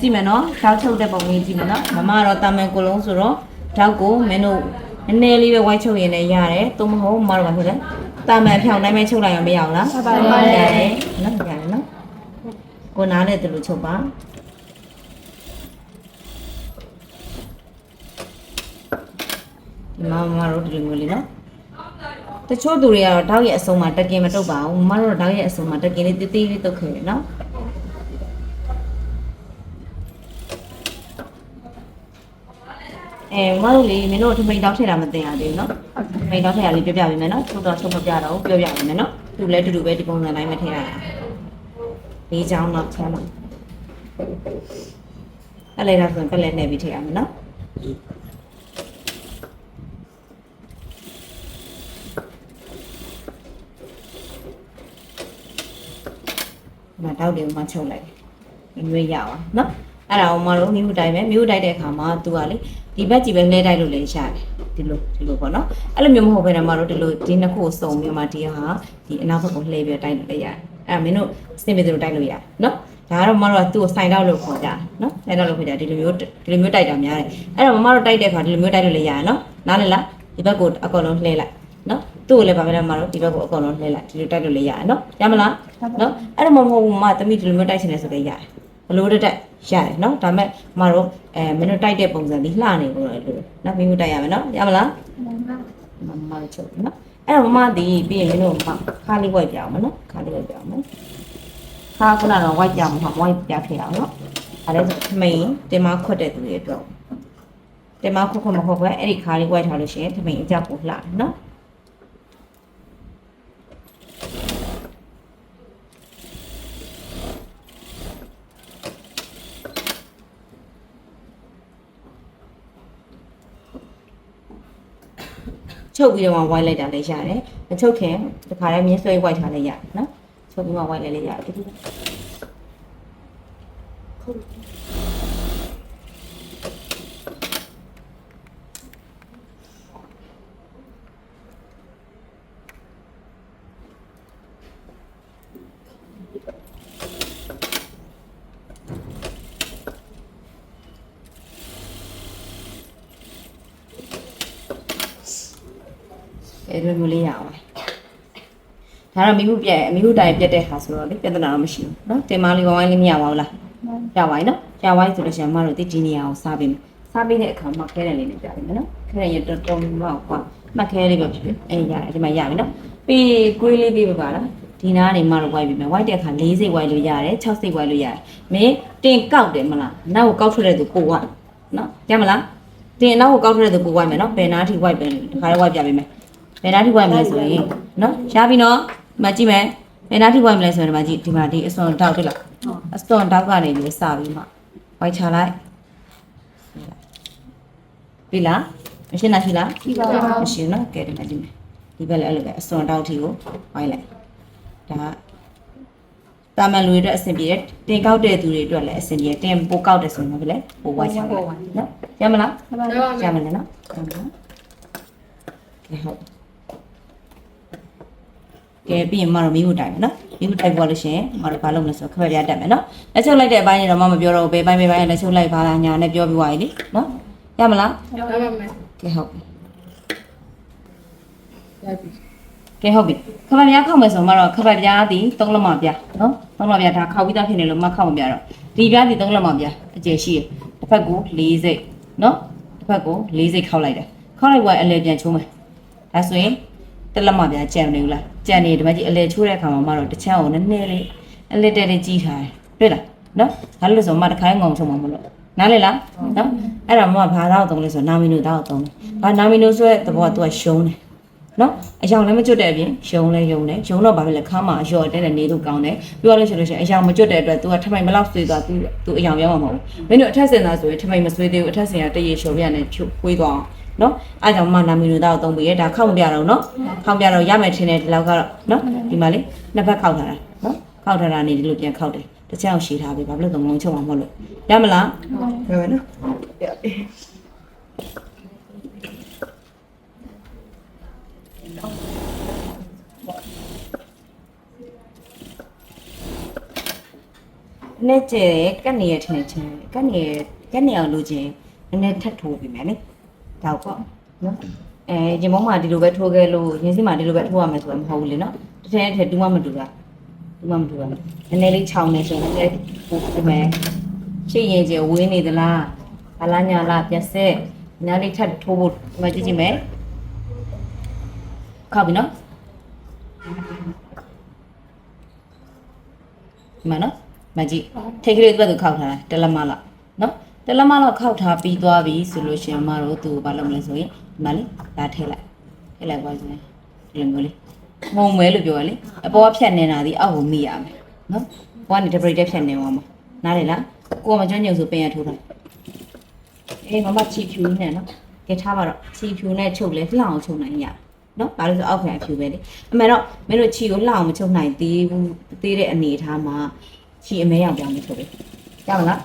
ကြည့်မယ်နော်တောက်ချုပ်တဲ့ပုံလေးကြည့်မယ်နော်မမကတော့တာမန်ကိုလုံးဆိုတော့တောက်ကိုမင်းတို့နည်းနည်းလေးပဲဝိုက်ချုပ်ရင်လည်းရတယ်သို့မဟုတ်မမတို့ကဆိုလဲတာမန်ဖြောင်းတိုင်းပဲချုပ်လိုက်ရင်မရအောင်လားဟုတ်ပါတယ်ရတယ်နော်ရတယ်နော်ကိုနားနဲ့တူလို့ချုပ်ပါဒီမှာမမတို့ဒီလိုမျိုးလေးနော် တချို့သူတွေကတော့တောက်ရဲ့အစုံမှာတကင်မတုတ်ပါဘူးမမတို့တောက်ရဲ့အစုံမှာတကင်လေးတေးသေးလေးတုတ်ခဲ့ရနော်အဲမမတို့လေးမင်းတို့ထမိန်တောက်ထည့်တာမသိရသေးဘူးနော်ထမိန်တောက်ထည့်ရလေးပြပြပေးမယ်နော်ထုတ်တော့ထုတ်မပြတော့ဘူးပြောပြပေးမယ်နော်သူလည်းတူတူပဲဒီပုံစံတိုင်းမထည့်ရတာလေးချောင်းတော့ချမ်းပါအဲ့လေတော့ဆိုရင်ပက်လက်နဲ့ပြီးထည့်ရမယ်နော် မှတောက်တယ်မှချုပ်လိုက်တယ်မျိုးရအောင်နော်အဲ့ဒါအောင်မလို့မျိုးတိုင်းပဲမျိုးတိုက်တဲ့အခါမှာသူကလေဒီဘက်ကြည့်ပဲလဲတိုက်လို့လည်းရတယ်ဒီလိုဒီလိုပေါ့နော်အဲ့လိုမျိုးမဟုတ်ဘဲနဲ့မတို့ဒီလိုဒီနှစ်ခုကိုစုံပြီးမှဒီဟာဒီအနောက်ဘက်ကိုလှည့်ပြီးတိုက်လို့လည်းရတယ်အဲ့မင်းတို့စင်ပေသူတို့တိုက်လို့ရတယ်နော်ဒါကတော့မမတို့ကသူ့ကိုဆိုင်တော့လို့ခေါ်ကြနော်ဆိုင်တော့လို့ခေါ်ကြဒီလိုမျိုးဒီလိုမျိုးတိုက်တာများတယ်အဲ့တော့မမတို့တိုက်တဲ့ခါဒီလိုမျိုးတိုက်လို့လည်းရတယ်နော်နားလည်လားဒီဘက်ကိုအကုန်လုံးလှည့်လိုက်နော် သူ့ကိုလည်းဗာပဲမတို့ဒီဘက်ကိုအကောင်လုံးလှည့်လိုက်ဒီလိုတိုက်လို့လည်းရတယ်နော်ရမလားနော်အဲ့တော့မဟုတ်ဘူးမသမီးဒီလိုမျိုးတိုက်ချင်တယ်ဆိုလည်းရတယ်ဘလို့တက်တက်ရတယ်နော်ဒါမဲ့မတို့အဲမင်းတို့တိုက်တဲ့ပုံစံလေးလှနေလို့လို့နော်မင်းတို့တိုက်ရမယ်နော်ရမလားမမတို့ချုပ်နော်အဲ့တော့မမဒီပြီးရင်မင်းတို့မခါလေးဝိုက်ပြအောင်မနော်ခါလေးဝိုက်ပြအောင်မခါခုနကတော့ဝိုက်ပြအောင်မဝိုက်ပြခဲ့အောင်နော်အဲ့ဒါဆိုထမိန်တင်မခွတ်တဲ့သူတွေအတွက်တင်မခွတ်ခွတ်မဟုတ်ပဲအဲ့ဒီခါလေးဝိုက်ထားလို့ရှိရင်ထမိန်အကြောက်ကိုလှတယ်နော် ချုပ်ပြီးတော့ဝိုင်းလိုက်တာလည်းရတယ်မချုပ်ခင်တခါတည်းမြင်းဆွဲဝိုက်ထားလည်းရတယ်နော်ချုပ်ပြီးမှဝိုင်းလိုက်လည်းရတယ် လိုအဲလိုမျိုးလေးရအောင်ဒါတော့မိမှုပြက်မိမှုတိုင်ပြက်တဲ့ဟာဆိုတော့လေပြဿနာတော့မရှိဘူးเนาะတင်မလေးဝိုင်းလေးမရပါဘူးလားရပါ යි เนาะရပါ යි ဆိုလို့ရှိရင်မတို့တိဒီနေရအောင်စားပေးမယ်စားပေးတဲ့အခါမှာခဲတယ်လေးနဲ့ပြပေးမယ်เนาะခဲရရတော်တော်မောက်ကွာမှတ်ခဲလေးပဲဖြစ်ဖြစ်အဲရတယ်ဒီမှာရပြီเนาะပြီးကွေးလေးပြီးပါလားဒီနားနေမတို့ဝိုက်ပြီမယ်ဝိုက်တဲ့အခါ၄စိတ်ဝိုက်လို့ရတယ်6စိတ်ဝိုက်လို့ရတယ်မင်းတင်ကောက်တယ်မလားနောက်ကိုကောက်ထွက်တဲ့သူကိုဝိုက်เนาะရမလားတင်နောက်ကိုကောက်ထွက်တဲ့သူကိုဝိုက်မယ်เนาะဘယ်နားထိဝိုက်ပဲဒီခါလေးဝိုက်ပြပေးမယ် ဘယ်နာထိဝိုင်းမလဲဆိုရင်နော်ရပြီနော်ဒီမှာကြည့်မယ်ဘယ်နာထိဝိုင်းမလဲဆိုရင်ဒီမှာကြည့်ဒီမှာဒီအစွန်တောက်တွေ့လားအစွန်တောက်ကနေပြီးစပြီးမှဝိုင်းချလိုက်ပြီလားမရှိလားရှိလားမရှိဘူးနော်ကဲဒီမှာကြည့်မယ်ဒီဘက်လည်းအဲ့လိုပဲအစွန်တောက်ထီကိုဝိုင်းလိုက်ဒါတာမန်လူတွေအတွက်အဆင်ပြေတယ်တင်ကောက်တဲ့သူတွေအတွက်လည်းအဆင်ပြေတယ်တင်ပိုကောက်တယ်ဆိုရင်လည်းပိုဝိုင်းချလိုက်နော်ရမလားရမလားနော်ရမလားကဲဟုတ် ကဲပြီးရင်မတော်မီးဖို့တိုင်မယ်နော်မီးဖို့တိုင်ပေါ်လို့ရှိရင်မတော်ဘာလုပ်မလဲဆိုခက်ပြပြတက်မယ်နော်လက်ချုပ်လိုက်တဲ့အပိုင်းတွေတော့မမပြောတော့ဘူးဘယ်ပိုင်းဘယ်ပိုင်းလက်ချုပ်လိုက်ပါလားညာနဲ့ပြောပြီးသွားပြီလေနော်ရမလားရပါမယ်ကဲဟုတ်ပြီရပြီကဲဟုတ်ပြီခက်ပြပြခောက်မယ်ဆိုမတော့ခက်ပြပြသည်၃လက်မပြနော်၃လက်ပြဒါခောက်ပြီးသားဖြစ်နေလို့မခောက်မပြတော့ဒီပြသည်၃လက်မပြအကျယ်ရှိတယ်တစ်ဖက်ကို၄စိတ်နော်တစ်ဖက်ကို၄စိတ်ခောက်လိုက်တယ်ခောက်လိုက်သွားအလဲပြန်ချိုးမယ်ဒါဆိုရင်တက်လက်မပြကြံနေဘူးလား ကြံနေဒီမှာကြည့်အလဲချိုးတဲ့အခါမှာမတော့တစ်ချမ်းကိုနည်းနည်းလေးအလဲတဲတဲကြီးထားတယ်တွေ့လားနော်ဘာလို့လဲဆိုတော့မတစ်ခိုင်းငုံချုံမှာမလို့နားလေလားနော်အဲ့ဒါမမဘာတော့သုံးလဲဆိုတော့နာမီနိုတော့သုံးတယ်ဘာနာမီနိုဆိုတဲ့သဘောကသူကရှုံးတယ်နော်အယောင်လည်းမကျွတ်တဲ့အပြင်ရှုံးလဲယုံတယ်ယုံတော့ဘာဖြစ်လဲခါမှာအလျော်တဲ့နဲ့နေလို့ကောင်းတယ်ပြောရလို့ရှိလို့ရှိရင်အယောင်မကျွတ်တဲ့အတွက် तू ကထမိုင်မလောက်ဆွေးသွား तू तू အယောင်ရောက်မှာမဟုတ်ဘူးမင်းတို့အထက်စင်သားဆိုရင်ထမိုင်မဆွေးသေးဘူးအထက်စင်ကတရေလျှော်ပြနဲ့ဖြိုးခွေးသွားအောင် နော်အားကြောင့်မနာမီနိုတော့သုံးပြီးရဒါခောက်မပြတော့နော်ခောက်ပြတော့ရမယ်ထင်တယ်ဒီလောက်ကတော့နော်ဒီမှာလေနှစ်ဖက်ခောက်ထားတာနော်ခောက်ထားတာနေဒီလိုပြန်ခောက်တယ်တစ်ချက်အောင်ရှည်ထားပြီဘာဖြစ်လို့သုံးလုံးချုပ်မှာမဟုတ်လို့ရမလားရမယ်နော်နဲ့ကျဲကတ်နေရထင်ချင်ကတ်နေကတ်နေအောင်လုပ်ခြင်းနည်းနည်းထပ်ထိုးပြီမယ်လေ ဒါပေါ့နော်အဲရင်မုံမှာဒီလိုပဲထိုးခဲ့လို့ရင်းစင်းမှာဒီလိုပဲထိုးရမယ်ဆိုတာမဟုတ်ဘူးလေနော်တစ်ထည့်တစ်ထည့်တူးမှမတူတာတူးမှမတူတာနည်းနည်းလေးခြောင်နေဆိုရင်လည်းပို့ပြမယ်ရှေ့ရင်ကျဝင်းနေသလားဘာလားညာလားပြက်ဆက်နားလေးထပ်ထိုးဖို့ဒီမှာကြည့်ကြည့်မယ်ခောက်ပြီနော်ဒီမှာနော်မကြည့်ထိတ်ကလေးသူ့ဘက်သူခောက်ထားတာတလက်မလောက်နော် တလက်မလောက်ခောက်ထားပြီးသွားပြီဆိုလို့ရှိရင်မတို့သူဘာလုပ်မလဲဆိုရင်ဒီမှာလေဒါထည့်လိုက်ထည့်လိုက်ပါစမ်းဒီလိုမျိုးလေးမုံမဲလို့ပြောရလေအပေါ်ကဖြတ်နေတာဒီအောက်ကိုမိရမယ်နော်ဘောကနေ temperature ဖြတ်နေအောင်မနားလေလားကိုကမကျွမ်းညုံဆိုပင်ရထိုးတာအေးမမချီဖြူနဲ့နော်ကဲထားပါတော့ချီဖြူနဲ့ချုပ်လဲလှအောင်ချုပ်နိုင်ရနော်ဘာလို့ဆိုအောက်ခံအဖြူပဲလေအမေတော့မင်းတို့ချီကိုလှအောင်မချုပ်နိုင်သေးဘူးသေးတဲ့အနေအထားမှာချီအမဲအောင်ပြောင်းမချုပ်ဘူး ရမလား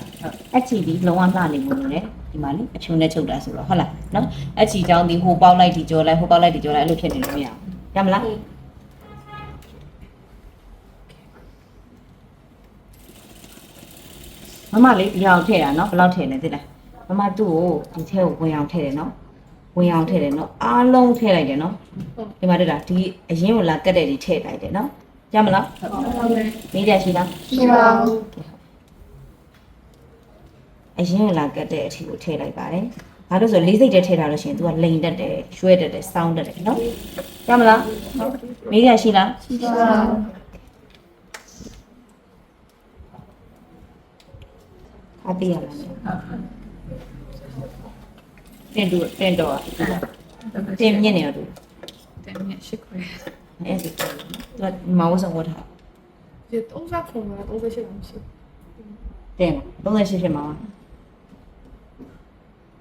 အချီဒီလုံးဝလှနေမှုလို့လေဒီမှာလေအဖြူနဲ့ချုပ်တာဆိုတော့ဟုတ်လားနော်အချီကြောင်းဒီဟိုပေါက်လိုက်ဒီကြောလိုက်ဟိုပေါက်လိုက်ဒီကြောလိုက်အဲ့လိုဖြစ်နေလို့မရဘူးရမလားမမလေးဒီအောင်ထည့်တာနော်ဘယ်လောက်ထည့်လဲသိလားမမသူ့ကိုဒီထဲကိုဝင်အောင်ထည့်တယ်နော်ဝင်အောင်ထည့်တယ်နော်အားလုံးထည့်လိုက်တယ်နော်ဒီမှာတွေ့လားဒီအရင်ကလာကတ်တဲ့ဒီထည့်လိုက်တယ်နော်ရမလားဟုတ်တယ်မေးရရှိလားရှိပါဘူး အရင်ကလာကတ်တဲ့အထီကိုထည့်လိုက်ပါတယ်ဘာလို့ဆိုလေးစိတ်တည်းထည့်ထားလို့ရှိရင် तू ကလိန်တက်တယ်ရွှဲတက်တယ်စောင်းတက်တယ်နော်ရမလားမေးရရှိလားရှိပါဘူးအပေးရလားတင်တူတင်တော့တင်မြင့်နေတော့သူတယ်မြက်ရှိခွဲအဲ့ဒီသူကမောင်ဝဆောင်ဝတ်ထားဒီ30ခုမှာ38လောက်ရှိတင်38ဖြစ်မှာပါ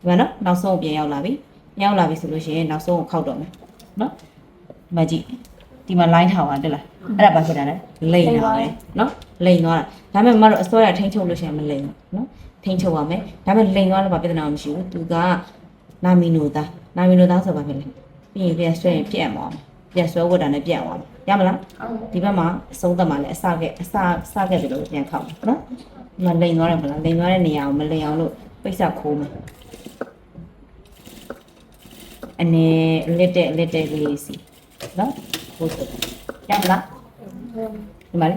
ဒီမှာနော်နောက်ဆုံးပြန်ရောက်လာပြီရောက်လာပြီဆိုလို့ရှိရင်နောက်ဆုံးကိုခောက်တော့မယ်နော်ဒီမှာကြည့်ဒီမှာ line ထားပါတက်လားအဲ့ဒါဘာဖြစ်တာလဲလိန်တာပဲနော်လိန်သွားတာဒါပေမဲ့မမတို့အစောရထိန်းချုပ်လို့ရှိရင်မလိန်ဘူးနော်ထိန်းချုပ်ပါမယ်ဒါပေမဲ့လိန်သွားလို့ဘာပြဿနာမှမရှိဘူးသူကနာမီနိုသားနာမီနိုသားဆိုဘာဖြစ်လဲပြီးရင်ပြန်ဆွဲရင်ပြက်သွားမယ်ပြန်ဆွဲဝတ်တာနဲ့ပြက်သွားမယ်ရမလားဒီဘက်မှာအဆုံးသက်မှာလည်းအစကဲအစစကဲတယ်လို့ပြန်ခောက်မယ်နော်ဒီမှာလိန်သွားတယ်မလားလိန်သွားတဲ့နေရာကိုမလိန်အောင်လို့ပိတ်ဆက်ခိုးမယ် အနေလစ်တဲ့လစ်တဲ့လေးစီနော်ခိုးတယ်ရမလားဒီမှာလေ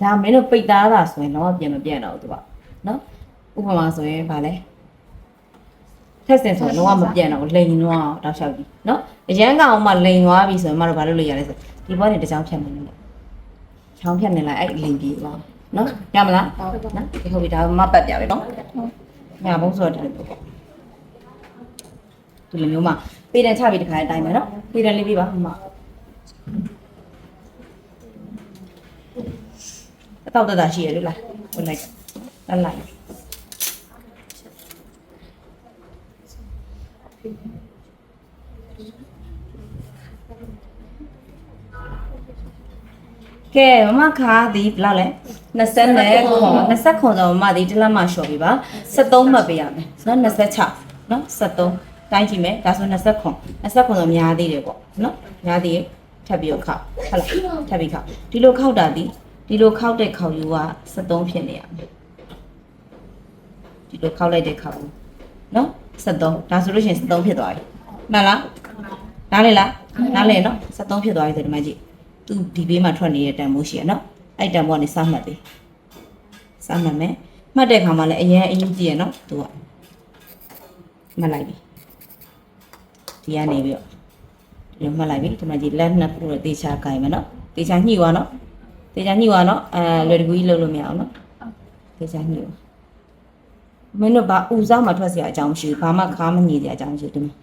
ဒါမင်းတို့ပိတ်သားတာဆိုရင်တော့ပြန်မပြန်တော့ဘူးသူကနော်ဥပမာဆိုရင်ဗာလဲထက်စင်ဆိုရင်တော့မပြန်တော့ဘူးလိန်သွားတော့တောက်လျှောက်ကြီးနော်အရန်ကောင်မှလိန်သွားပြီဆိုရင်မတို့ဘာလုပ်လို့ရလဲဆိုဒီဘောနေတစ်ချောင်းဖြတ်နေတယ်ချောင်းဖြတ်နေလိုက်အဲ့လိန်ပြေသွားနော်ရမလားနော်ဒီဟုတ်ပြီဒါမပတ်ပြပဲနော်ညာဘုံဆိုတော့ဒီလိုပေါ့ ဒီလိုမျိုးမှပေးတယ်ချပြီးတခါအတိုင်းပဲနော်ပေးတယ်လေးပြပါမမအတော့တတာရှိရလို့လားဝင်လိုက်တက်လိုက်ကဲမမခါဒီဘယ်လောက်လဲ20နဲ့ခွန်20ခွန်ဆိုမမဒီတစ်လက်မှလျှော်ပြီပါ73မှတ်ပေးရမယ်နော်26နော်73 တိုင်းကြည့်မယ်ဒါဆို20ခွန်20ခွန်ဆိုများသေးတယ်ပေါ့နော်များသေးတယ်ထပ်ပြီးတော့ခောက်ဟုတ်လားထပ်ပြီးခောက်ဒီလိုခောက်တာဒီဒီလိုခောက်တဲ့ခောက်ယူက73ဖြစ်နေရမယ်ဒီလိုခောက်လိုက်တဲ့ခောက်ယူနော်73ဒါဆိုလို့ရှိရင်73ဖြစ်သွားပြီမှန်လားနားလေလားနားလေနော်73ဖြစ်သွားပြီဆိုဒီမှာကြည့်သူဒီဘေးမှာထွက်နေတဲ့တန်မိုးရှိရနော်အဲ့တန်မိုးကနေစမှတ်ပြီစမှတ်မယ်မှတ်တဲ့ခါမှာလည်းအရင်အရင်ကြည့်ရနော်သူကမှတ်လိုက်ပြီ ဒီကနေပြီးတော့ဒီလိုမှတ်လိုက်ပြီဒီမှာကြည့်လက်နှစ်ခုတော့တေချာကြိုင်မယ်နော်တေချာညှိသွားနော်တေချာညှိသွားနော်အဲလွယ်တကူကြီးလုပ်လို့မရအောင်နော်တေချာညှိသွားမင်းတို့ဘာဥစားမှထွက်เสียအကြောင်းမရှိဘူးဘာမှခါမညိစရာအကြောင်းမရှိဘူးဒီမှာ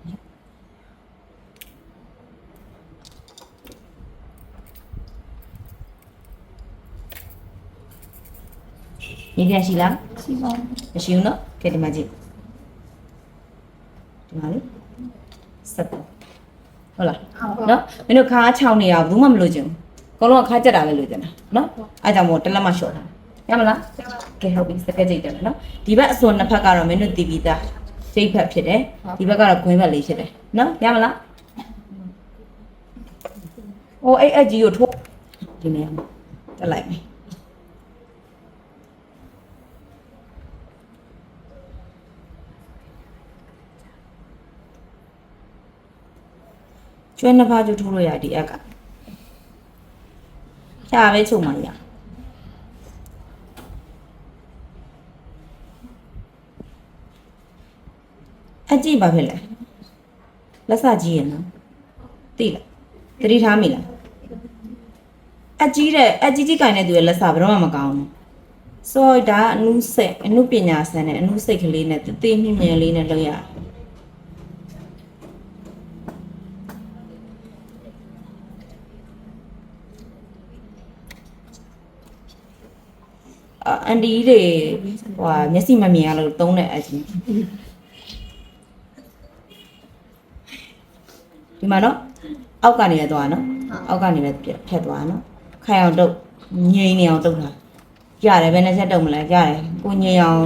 ညီပြရှိလား ရှိပါဘူး မရှိဘူးနော်ကဲဒီမှာကြည့်ဒီမှာလေ ဆက်တော့ဟုတ်လားဟုတ်နော်မင်းတို့ခါချောင်းနေတာဘူးမှမလို့ချင်ဘူးအကုန်လုံးကခါကြက်တာပဲလို့ချင်တာနော်အားကြောင့်မို့တစ်လက်မှလျှော့တာရမလားကဲဟုတ်ပြီစကက်ကြိတ်တယ်နော်ဒီဘက်အစွန်နှစ်ဖက်ကတော့မင်းတို့တီးပြီးသားကျိတ်ဖက်ဖြစ်တယ်ဒီဘက်ကတော့ခွင်းဘက်လေးဖြစ်တယ်နော်ရမလားအိုးအဲ့အကြီးကိုထိုးဒီနေရာမှာတက်လိုက်မယ် ကျွဲနှစ်ဖားကျထိုးလို့ရဒီအက်ကဖြာပဲချုပ်မှရအကြည့်ပါဖြစ်လဲလက်စကြီးရနော်သိလားသတိထားမိလားအကြီးတဲ့အကြီးကြီးကင်တဲ့သူရဲ့လက်စဘယ်တော့မှမကောင်းဘူးဆိုတော့ဒါအနုစိတ်အနုပညာဆန်နဲ့အနုစိတ်ကလေးနဲ့တသေးမြင့်မြင့်လေးနဲ့လုပ်ရတယ် အအန်ဒီတွေဟိုဟာမျက်စိမမြင်ရလို့တုံးတဲ့အချင်းဒီမှာနော်အောက်ကနေပဲသွားနော်အောက်ကနေပဲဖြတ်သွားနော်ခိုင်အောင်တုတ်ငိမ့်နေအောင်တုတ်တာရတယ်ဘယ်နဲ့ချက်တုတ်မလဲရတယ်ကိုငိမ့်အောင်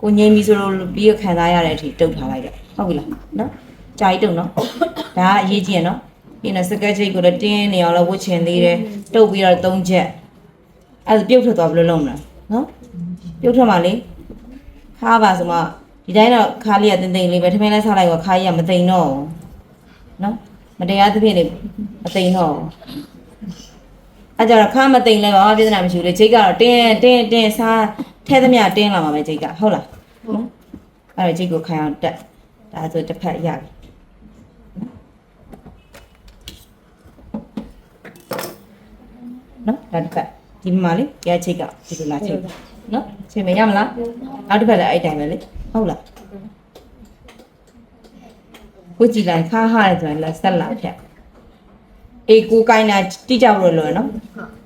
ကိုငိမ့်ပြီဆိုတော့ပြီးရခံစားရတဲ့အထိတုတ်ထားလိုက်တယ်ဟုတ်ပြီလားနော်ကြာကြီးတုတ်နော်ဒါကအရေးကြီးရနော်ပြီးရင်စကက်ချိတ်ကိုလည်းတင်းနေအောင်လို့ဝတ်ချင်သေးတယ်တုတ်ပြီးတော့၃ချက်အဲ့ဒါပြုတ်ထွက်သွားဘယ်လိုလုပ်မလဲ နော်ပြုတ်ထွက်မှလေခါပါဆိုမှဒီတိုင်းတော့ခါလေးကတင်တင်လေးပဲထမင်းလဲစားလိုက်တော့ခါကြီးကမတိန်တော့ဘူးနော်မတရားသဖြင့်နေမတိန်တော့ဘူးအဲ့ကြတော့ခါမတိန်လဲဘာမှပြဿနာမရှိဘူးလေဂျိတ်ကတော့တင်းတင်းတင်းစားထဲသမျှတင်းလာမှာပဲဂျိတ်ကဟုတ်လားနော်အဲ့တော့ဂျိတ်ကိုခိုင်အောင်တက်ဒါဆိုတစ်ဖက်ရပြီနော်ဒါတစ်ဖက် ဒီမှာလေရချိတ်ကဒီလိုလာချိတ်နော်ချိန်မရမလားနောက်တစ်ဖက်လည်းအဲ့တိုင်းပဲလေဟုတ်လားကိုကြည်လိုက်ခါဟာရဲဆိုရင်လက်ဆက်လာဖြတ်အေးကိုကိုင်းတာတိကျလို့လို့နော်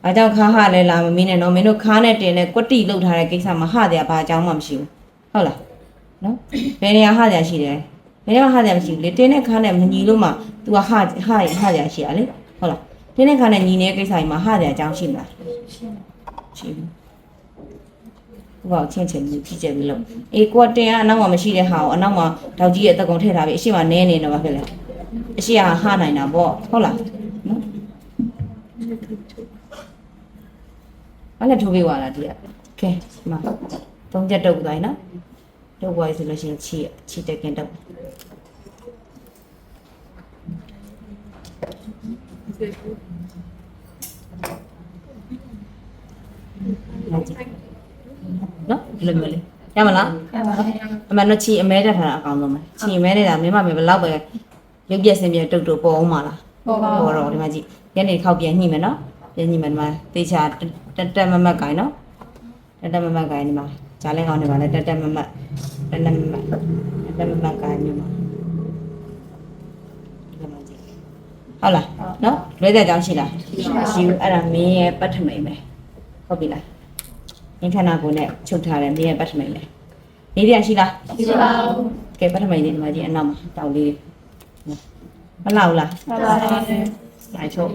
အဲကြောင့်ခါဟာလဲလာမမင်းနဲ့နော်မင်းတို့ခါနဲ့တင်နဲ့ကွက်တိလောက်ထားတဲ့ကိစ္စမှာဟာတယ်ဘာအကြောင်းမှမရှိဘူးဟုတ်လားနော်ဘယ်နေရာဟာတယ်ရှိတယ်ဘယ်နေရာဟာတယ်မရှိဘူးလေတင်းနဲ့ခါနဲ့မညီလို့မှ तू ကဟာဟာဟာတယ်ရှိရလေဟုတ်လား တင်းနဲ့ခါနဲ့ညီနေတဲ့ကိစ္စကြီးမှာဟာတယ်အကြောင်းရှိမလားရှိဘူးဟိုကချင်းချင်းကြီးကြည့်ကြပြီလို့အေးကိုကတင်ကအနောက်မှာမရှိတဲ့ဟာကိုအနောက်မှာတောက်ကြီးရဲ့အသက်ကုန်ထည့်ထားပြီးအရှိမနဲနေတော့ဘာဖြစ်လဲအရှိကဟာနိုင်တာပေါ့ဟုတ်လားနော်ဘာနဲ့ထိုးပေးသွားလားဒီကကဲဒီမှာသုံးချက်တုပ်သွားရင်နော်တုပ်သွားပြီဆိုလို့ရှိရင်ချီချီတက်ကင်တုပ် လိုက်ကြည့်နော်ဒီလိုမျိုးလေးရမလားအမှန်တော့ချီအမဲတက်ထားတာအကောင်းဆုံးပဲချီအမဲနေတာမင်းမမေဘယ်လောက်ပဲရုပ်ပြက်စင်ပြက်တုတ်တုတ်ပေါ်အောင်မလားဟုတ်ပါပေါ်တော့ဒီမှာကြည့်ညနေခောက်ပြန်ညှိမယ်နော်ပြန်ညှိမယ်ဒီမှာတေချာတက်တက်မမတ်ကိုင်နော်တက်တက်မမတ်ကိုင်ဒီမှာဂျားလဲကောင်းနေပါလေတက်တက်မမတ်တက်တက်မမတ်တက်တက်မမတ်ကိုင်ဒီမှာဒီမှာကြည့်ဟုတ်လားနော် လွဲတဲ့ကြောင်းရှိလားရှိဘူးအဲ့ဒါမင်းရဲ့ပတ်ထမိန်ပဲဟုတ်ပြီလားငင်းခန္ဓာကိုယ်နဲ့ချုပ်ထားတယ်မြေရဲ့ပတ်ထမိန်လေနေပြန်ရှိလားရှိပါဘူးကဲပတ်ထမိန်လေးဒီမှာကြီးအနောက်မှာတောက်လေးမလောက်လားဟုတ်ပါဘူးလိုက်ချုပ်